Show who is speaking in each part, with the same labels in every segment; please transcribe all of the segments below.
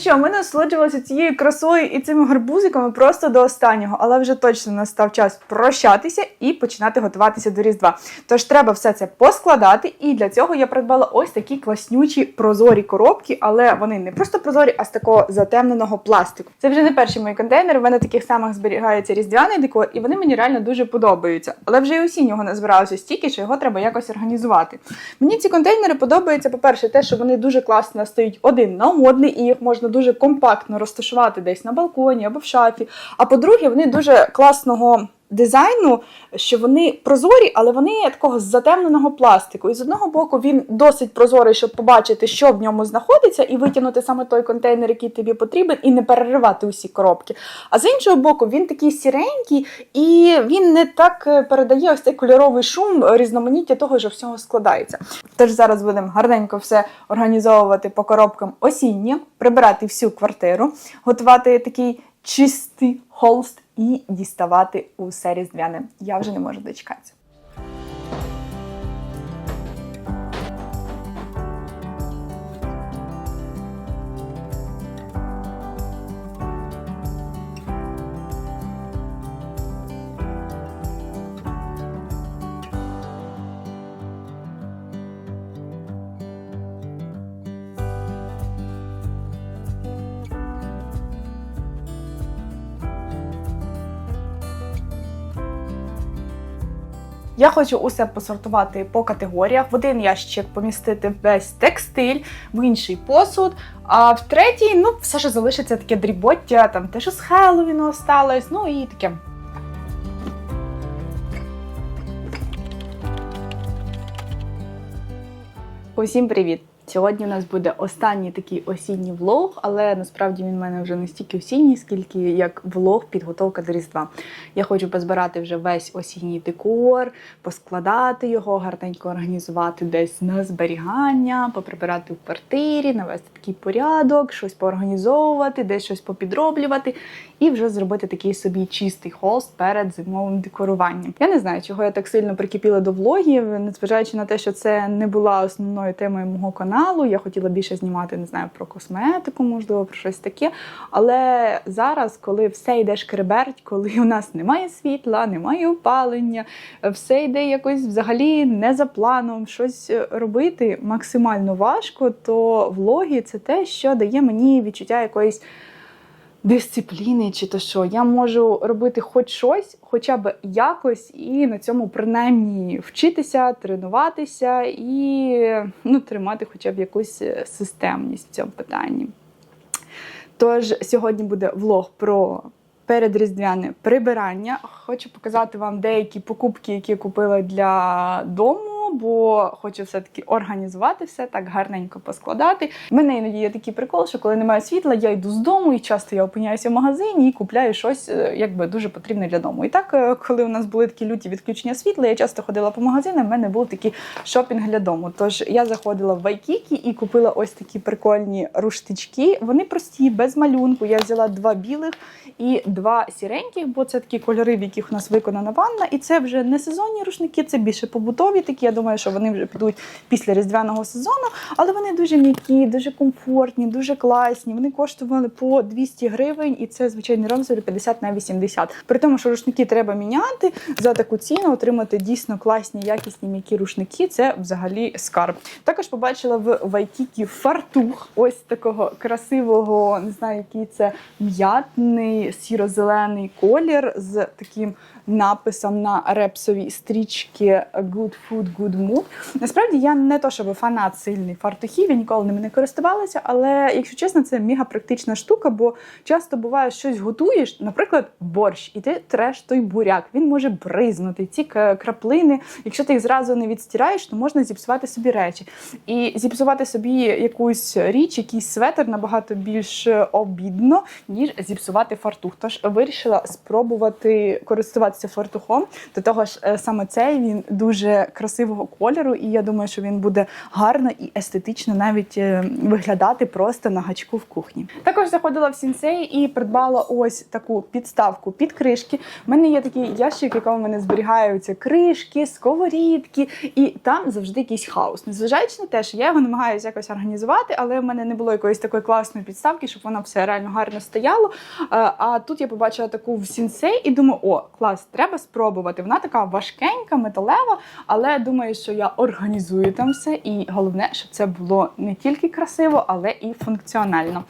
Speaker 1: Що, ми насолоджувалися цією красою і цими гарбузиками просто до останнього, але вже точно настав час прощатися і починати готуватися до Різдва. Тож треба все це поскладати, і для цього я придбала ось такі класнючі прозорі коробки, але вони не просто прозорі, а з такого затемненого пластику. Це вже не перші мої контейнери. В мене таких самих зберігається різдвяний декор, і вони мені реально дуже подобаються. Але вже і осіннього не збиралося стільки, що його треба якось організувати. Мені ці контейнери подобаються, по-перше, те, що вони дуже класно стають один на одний, і їх можна дуже компактно розташувати десь на балконі або в шафі. А по-друге, вони дуже класного. Дизайну, що вони прозорі, але вони такого затемненого пластику. І з одного боку він досить прозорий, щоб побачити, що в ньому знаходиться, і витягнути саме той контейнер, який тобі потрібен, і не переривати усі коробки. А з іншого боку, він такий сіренький, і він не так е, передає ось цей кольоровий шум різноманіття того, що всього складається. Тож зараз будемо гарненько все організовувати по коробкам осіннє, прибирати всю квартиру, готувати такий чистий холст і діставати усе різдвяне. Я вже не можу дочекатися. Я хочу усе посортувати по категоріях. В один ящик помістити весь текстиль, в інший посуд. А в третій, ну, все ж залишиться таке дрібоття, там те, що з Хеллоуіну осталось, ну і таке. Усім привіт! Сьогодні у нас буде останній такий осінній влог, але насправді він в мене вже не стільки осінній, скільки як влог підготовка до Різдва. Я хочу позбирати вже весь осінній декор, поскладати його, гарненько організувати десь на зберігання, поприбирати в квартирі, навести такий порядок, щось поорганізовувати, десь щось попідроблювати, і вже зробити такий собі чистий холст перед зимовим декоруванням. Я не знаю, чого я так сильно прикипіла до влогів, незважаючи на те, що це не була основною темою мого каналу. Я хотіла більше знімати, не знаю, про косметику, можливо, про щось таке. Але зараз, коли все йде шкреберть, коли у нас немає світла, немає опалення, все йде якось взагалі не за планом, щось робити максимально важко, то влоги це те, що дає мені відчуття якоїсь дисципліни, чи то що. Я можу робити хоч щось, хоча б якось, і на цьому принаймні вчитися, тренуватися і ну, тримати хоча б якусь е, системність в цьому питанні. Тож сьогодні буде влог про передріздвяне прибирання. Хочу показати вам деякі покупки, які купила для дому. Бо хочу все-таки організувати все так гарненько поскладати. У мене іноді є такий прикол, що коли немає світла, я йду з дому, і часто я опиняюся в магазині і купляю щось, е, якби дуже потрібне для дому. І так, е, коли у нас були такі люті відключення світла, я часто ходила по магазинам. в мене був такий шопінг для дому. Тож я заходила в Вайкікі і купила ось такі прикольні руштички. Вони прості, без малюнку. Я взяла два білих і два сіреньких, бо це такі кольори, в яких у нас виконана ванна. І це вже не сезонні рушники, це більше побутові такі. Я думаю, що вони вже підуть після різдвяного сезону, але вони дуже м'які, дуже комфортні, дуже класні. Вони коштували по 200 гривень, і це звичайний розмір 50 на 80. При тому, що рушники треба міняти за таку ціну, отримати дійсно класні, якісні м'які рушники. Це взагалі скарб. Також побачила в Вайкікі фартух, ось такого красивого, не знаю, який це м'ятний сіро-зелений колір з таким написом на репсовій стрічці Good Food, Good Mood. Насправді я не то, щоб фанат сильний фартухів, я ніколи ними не користувалася, але якщо чесно, це мега практична штука, бо часто буває, щось готуєш, наприклад, борщ, і ти треш той буряк. Він може бризнути. Ці краплини, якщо ти їх зразу не відстираєш, то можна зіпсувати собі речі. І зіпсувати собі якусь річ, якийсь светр набагато більш обідно, ніж зіпсувати фартух. Тож вирішила спробувати користуватися фартухом. До того ж, е, саме цей він дуже красивого рожевого кольору, і я думаю, що він буде гарно і естетично навіть е, виглядати просто на гачку в кухні. Також заходила в сінсей і придбала ось таку підставку під кришки. У мене є такий ящик, в якому мене зберігаються кришки, сковорідки, і там завжди якийсь хаос. Незважаючи на те, що я його намагаюся якось організувати, але в мене не було якоїсь такої класної підставки, щоб воно все реально гарно стояло. Е, А тут я побачила таку в сінсей і думаю, о, клас, треба спробувати. Вона така важкенька, металева, але думаю, що я організую там все. І головне, щоб це було не тільки красиво, але і функціонально.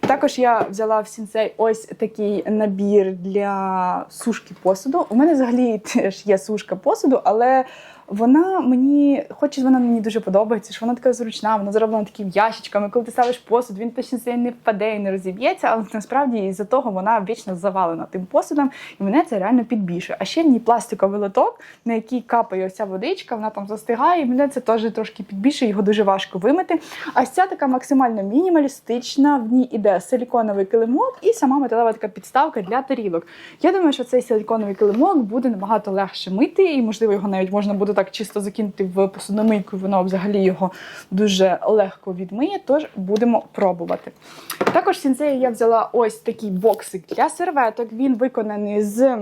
Speaker 1: Також я взяла в сінцей ось такий набір для сушки посуду. У мене взагалі теж є сушка посуду, але вона мені, хоч вона мені дуже подобається, що вона така зручна, вона зроблена такими ящичками. Коли ти ставиш посуд, він точно це не впаде і не розіб'ється, але насправді із-за того вона вічно завалена тим посудом, і мене це реально підбільшує. А ще в ній пластиковий лоток, на який капає оця водичка, вона там застигає, і мене це теж трошки підбільшує, його дуже важко вимити. А ця така максимально мінімалістична, в ній іде силіконовий килимок і сама металева така підставка для тарілок. Я думаю, що цей силіконовий килимок буде набагато легше мити, і можливо його навіть можна буде так чисто закинути в посудомийку, воно взагалі його дуже легко відмиє. Тож будемо пробувати. Також сінцею я взяла ось такий боксик для серветок. Він виконаний з.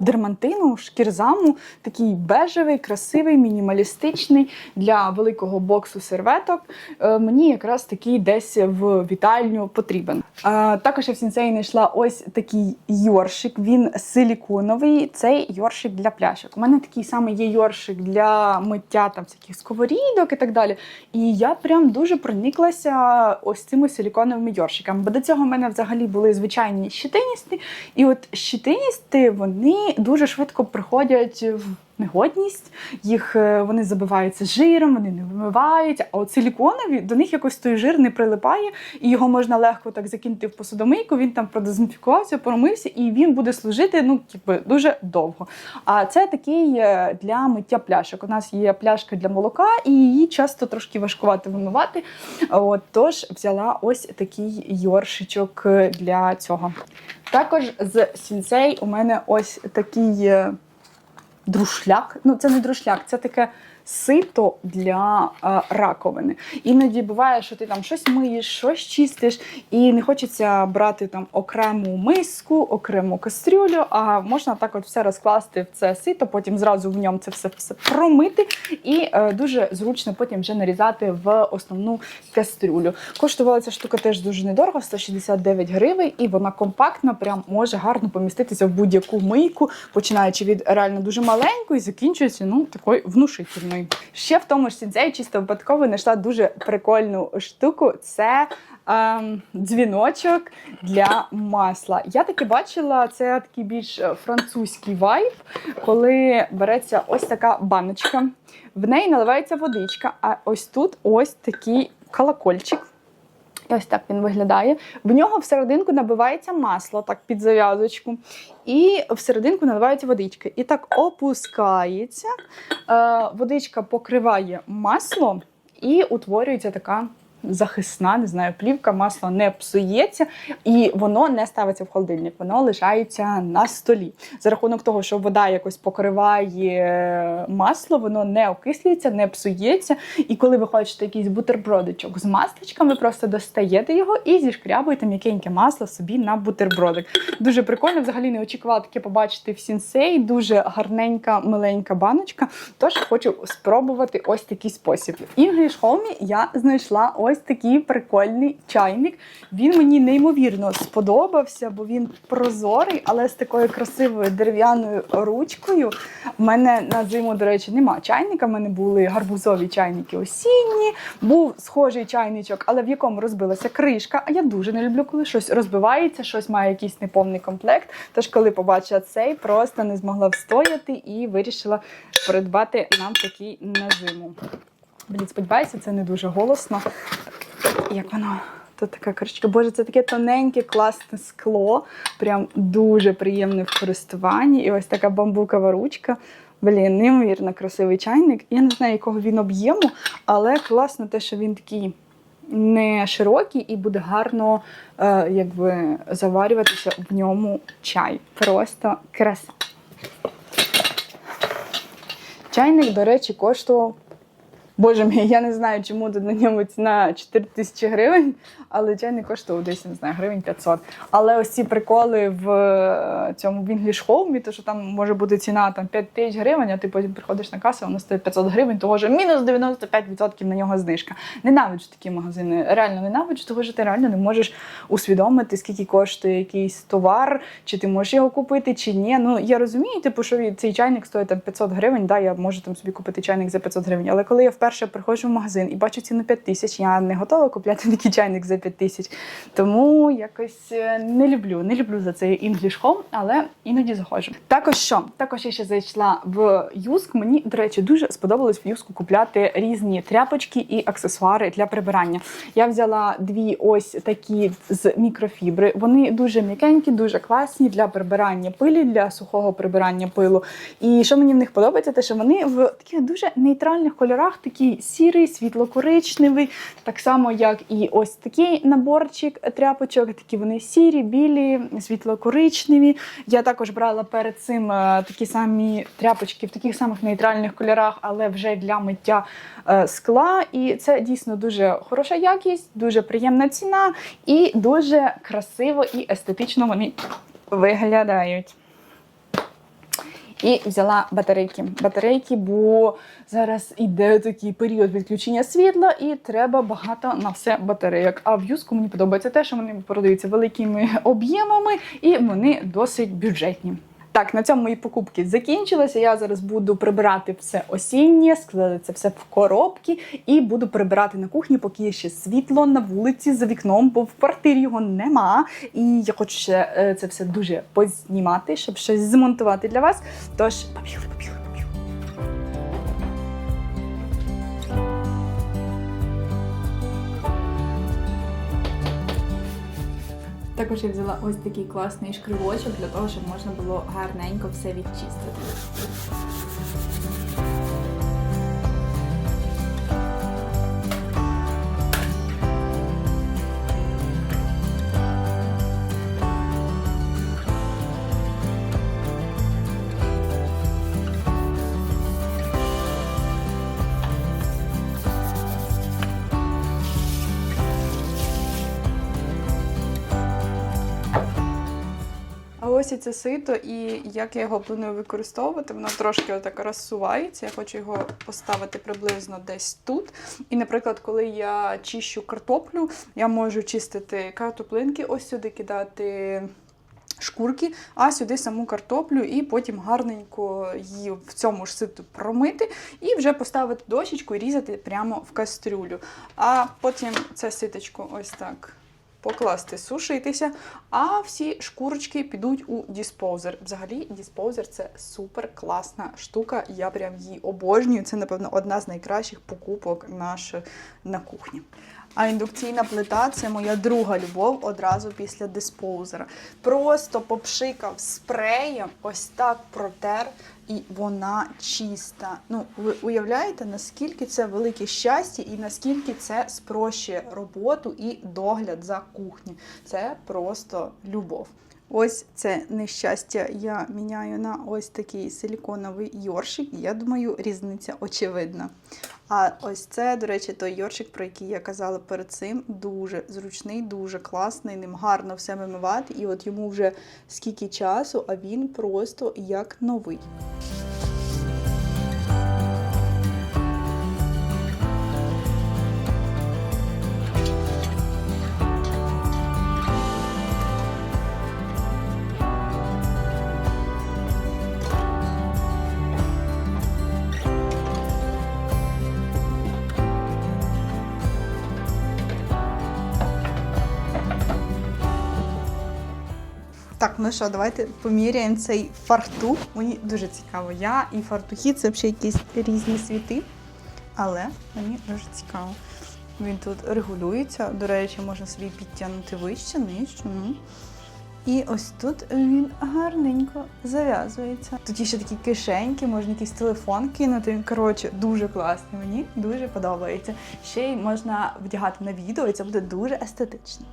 Speaker 1: Дермантину, шкірзаму, такий бежевий, красивий, мінімалістичний для великого боксу серветок. Е, мені якраз такий десь в вітальню потрібен. Е, також я в сінцеї знайшла ось такий йоршик. Він силіконовий. Цей йоршик для пляшок. У мене такий самий є йоршик для миття там всяких сковорідок і так далі. І я прям дуже прониклася ось цими силіконовими йоршиками. Бо до цього в мене взагалі були звичайні щитиністи. І от щитиністи вони дуже швидко приходять в негодність, їх е, вони забиваються жиром, вони не вимиваються. А от силіконові до них якось той жир не прилипає, і його можна легко так закинути в посудомийку. Він там продезінфікувався, промився, і він буде служити ну якби дуже довго. А це такий е, для миття пляшок. У нас є пляшка для молока, і її часто трошки важкувати вимивати. От тож взяла ось такий йоршичок е, для цього. Також з сінцей у мене ось такий друшляк. Ну, це не друшляк, це таке сито для е, раковини. Іноді буває, що ти там щось миєш, щось чистиш, і не хочеться брати там окрему миску, окрему кастрюлю, а можна так от все розкласти в це сито, потім зразу в ньому це все, все промити, і е, дуже зручно потім вже нарізати в основну кастрюлю. Коштувала ця штука теж дуже недорого, 169 гривень, і вона компактна, прям може гарно поміститися в будь-яку мийку, починаючи від реально дуже маленької, закінчується ну такою внушительною. Ще в тому ж сінцеї чисто випадково знайшла дуже прикольну штуку. Це ем, дзвіночок для масла. Я таки бачила, це такий більш французький вайб, коли береться ось така баночка, в неї наливається водичка, а ось тут ось такий колокольчик. Ось так він виглядає. В нього всерединку набивається масло, так під зав'язочку, і всерединку наливається водичка. І так опускається. Е, водичка покриває масло і утворюється така. Захисна, не знаю, плівка, масло не псується, і воно не ставиться в холодильник, воно лишається на столі. За рахунок того, що вода якось покриває масло, воно не окислюється, не псується. І коли ви хочете якийсь бутербродичок з масличком, ви просто достаєте його і зішкрябуєте м'якеньке масло собі на бутербродик. Дуже прикольно, взагалі не очікувала таке побачити в сінсей. Дуже гарненька, миленька баночка. Тож хочу спробувати ось такий спосіб. В English Home я знайшла ось такий прикольний чайник. Він мені неймовірно сподобався, бо він прозорий, але з такою красивою дерев'яною ручкою. У мене на зиму, до речі, нема чайника. У мене були гарбузові чайники осінні. Був схожий чайничок, але в якому розбилася кришка. А я дуже не люблю, коли щось розбивається, щось має якийсь неповний комплект. Тож, коли побачила цей, просто не змогла встояти і вирішила придбати нам такий на зиму. Блін, сподіваюся, це не дуже голосно. Як воно? Тут така кришечка. Боже, це таке тоненьке, класне скло. Прям дуже приємне в користуванні. І ось така бамбукова ручка. Блін, неймовірно красивий чайник. Я не знаю, якого він об'єму, але класно те, що він такий не широкий і буде гарно е, якби, заварюватися в ньому чай. Просто краса. Чайник, до речі, коштував. Боже мій, я не знаю, чому тут на ньому ціна 4 тисячі гривень, але чайник коштував десь, не знаю, гривень 500. Але ось ці приколи в е, цьому в English Home, то що там може бути ціна там 5 тисяч гривень, а ти потім приходиш на касу, воно стоїть 500 гривень, того що мінус 95% на нього знижка. Ненавиджу такі магазини. Реально ненавиджу, того що ти реально не можеш усвідомити, скільки коштує якийсь товар, чи ти можеш його купити, чи ні. Ну я розумію, типу, що цей чайник стоїть там 500 гривень. Да, я можу там собі купити чайник за 500 гривень. Але коли я вперше приходжу в магазин і бачу ціну 5 тисяч, я не готова купляти такий чайник за 5 тисяч. Тому якось е, не люблю, не люблю за цей English Home, але іноді заходжу. Також що? Також я ще зайшла в Юск. Мені, до речі, дуже сподобалось в Юску купляти різні тряпочки і аксесуари для прибирання. Я взяла дві ось такі з мікрофібри. Вони дуже м'якенькі, дуже класні для прибирання пилі, для сухого прибирання пилу. І що мені в них подобається, те, що вони в таких дуже нейтральних кольорах, такий сірий, світло-коричневий, так само, як і ось наборчик тряпочок. Такі вони сірі, білі, світло-коричневі. Я також брала перед цим е, такі самі тряпочки в таких самих нейтральних кольорах, але вже для миття е, скла. І це дійсно дуже хороша якість, дуже приємна ціна і дуже красиво і естетично вони виглядають. І взяла батарейки. Батарейки, бо зараз іде такий період відключення світла, і треба багато на все батарейок. А в юску мені подобається те, що вони продаються великими об'ємами і вони досить бюджетні. Так, на цьому мої покупки закінчилися. Я зараз буду прибирати все осіннє, складати це все в коробки і буду прибирати на кухні, поки є ще світло на вулиці за вікном, бо в квартирі його нема. І я хочу ще е, це все дуже познімати, щоб щось змонтувати для вас. Тож побігли, побігли, Також я взяла ось такий класний шкривочок для того, щоб можна було гарненько все відчистити. Ось це сито, і як я його планую використовувати, воно трошки отак розсувається. Я хочу його поставити приблизно десь тут. І, наприклад, коли я чищу картоплю, я можу чистити картоплинки, ось сюди кидати. Шкурки, а сюди саму картоплю, і потім гарненько її в цьому ж ситу промити, і вже поставити дощечку і різати прямо в кастрюлю. А потім це ситочко ось так покласти сушитися, а всі шкурочки підуть у диспоузер. Взагалі, диспоузер це супер класна штука. Я прям її обожнюю. Це, напевно, одна з найкращих покупок наших на кухні. А індукційна плита це моя друга любов одразу після диспоузера. Просто попшикав спреєм, ось так протер, і вона чиста. Ну, ви уявляєте, наскільки це велике щастя і наскільки це спрощує роботу і догляд за кухню. Це просто любов. Ось це нещастя я міняю на ось такий силіконовий йоршик. Я думаю, різниця очевидна. А ось це, до речі, той йоршик, про який я казала перед цим, дуже зручний, дуже класний, ним гарно все вимивати. І от йому вже скільки часу, а він просто як новий. Так, ну що, давайте поміряємо цей фартух. Мені дуже цікаво. Я і фартухи це взагалі якісь різні світи. Але мені дуже цікаво. Він тут регулюється. До речі, можна собі підтягнути вище, нижче. ну. І ось тут він гарненько зав'язується. Тут є ще такі кишеньки, можна якийсь телефон кинути. Коротше, дуже класний. Мені дуже подобається. Ще й можна вдягати на відео, і це буде дуже естетично.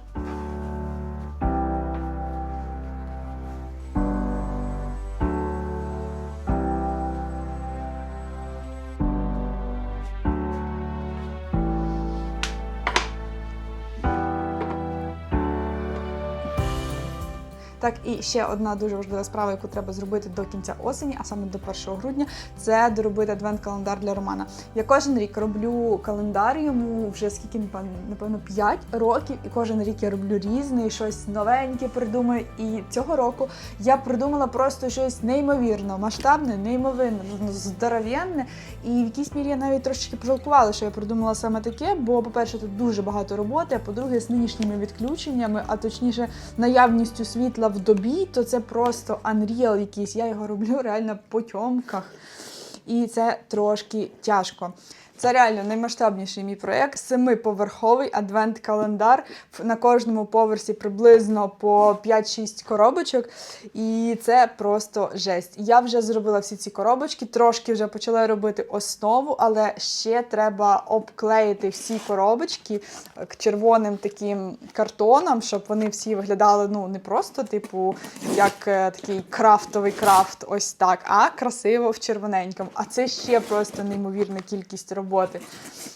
Speaker 2: Так, і ще одна дуже важлива справа, яку треба зробити до кінця осені, а саме до 1 грудня, це доробити адвент-календар для Романа. Я кожен рік роблю календар йому вже скільки напевно, напевно 5 років, і кожен рік я роблю різний, щось новеньке придумаю. І цього року я придумала просто щось неймовірно, масштабне, неймовірне, ну, здоровенне. І в якійсь мірі я навіть трошечки пожалкувала, що я придумала саме таке. Бо, по-перше, тут дуже багато роботи. А по-друге, з нинішніми відключеннями, а точніше, наявністю світла в добі, то це просто unreal якийсь. Я його роблю реально по тьомках. І це трошки тяжко. Це реально наймасштабніший мій проєкт. Семиповерховий адвент-календар. На кожному поверсі приблизно по 5-6 коробочок. І це просто жесть. Я вже зробила всі ці коробочки, трошки вже почала робити основу, але ще треба обклеїти всі коробочки е, червоним таким картоном, щоб вони всі виглядали ну не просто, типу, як е, такий крафтовий крафт, ось так, а красиво в червоненькому. А це ще просто неймовірна кількість роботи.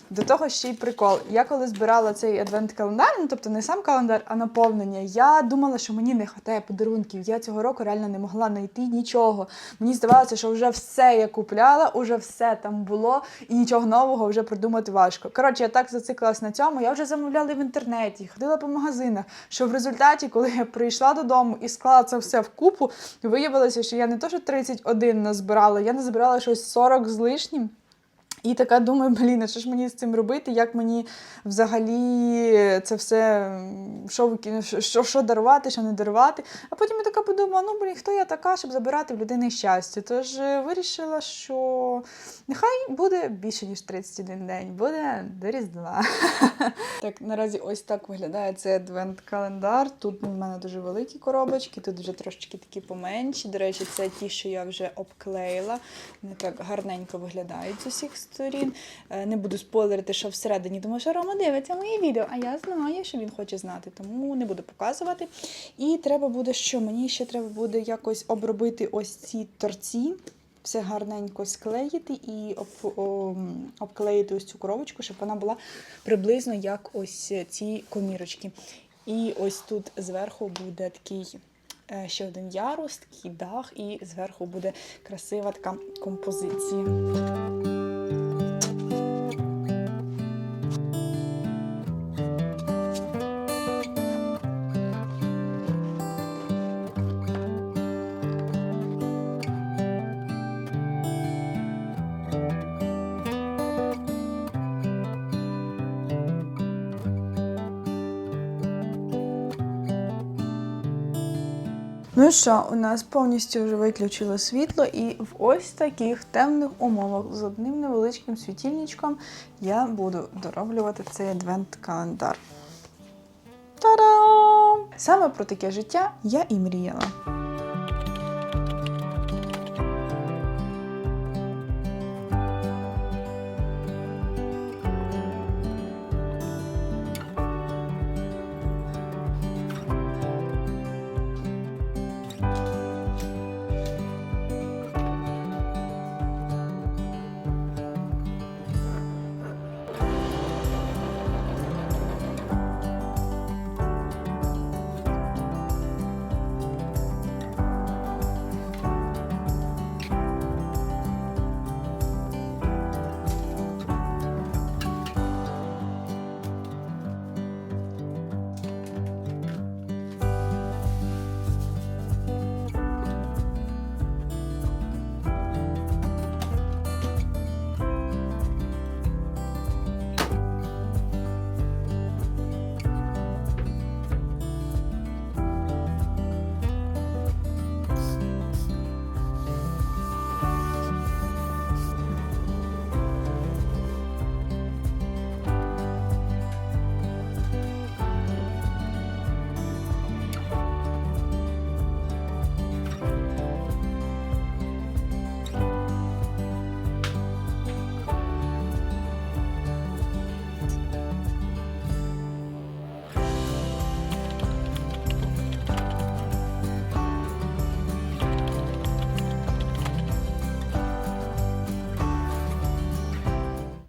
Speaker 2: До того ще й прикол. Я коли збирала цей адвент-календар, ну тобто не сам календар, а наповнення, я думала, що мені не вистачає подарунків. Я цього року реально не могла знайти нічого. Мені здавалося, що вже все я купляла, уже все там було, і нічого нового вже придумати важко. Коротше, я так зациклилась на цьому. Я вже замовляла в інтернеті, ходила по магазинах. Що в результаті, коли я прийшла додому і склала це все в купу, виявилося, що я не то, що 31 назбирала, я назбирала щось 40 з лишнім. І така думаю, блін, а що ж мені з цим робити? Як мені взагалі це все, що, що, що дарувати, що не дарувати. А потім я така подумала, ну блін, хто я така, щоб забирати в людини щастя? Тож е, вирішила, що нехай буде більше, ніж 31 день, буде до Різдва. Так, наразі ось так виглядає цей адвент-календар. Тут у мене дуже великі коробочки, тут вже трошечки такі поменші. До речі, це ті, що я вже обклеїла. Вони так гарненько виглядають з усіх сторін. Е, Не буду спойлерити, що всередині, тому що Рома дивиться мої відео, а я знаю, що він хоче знати, тому не буду показувати. І треба буде, що мені ще треба буде якось обробити ось ці торці. Все гарненько склеїти і об, о, обклеїти ось цю коробочку, щоб вона була приблизно як ось ці комірочки. І ось тут зверху буде такий е, ще один ярус, такий дах, і зверху буде красива така композиція. Ну і що, у нас повністю вже виключило світло, і в ось таких темних умовах з одним невеличким світильничком я буду дороблювати цей адвент-календар. Та-дам! Саме про таке життя я і мріяла.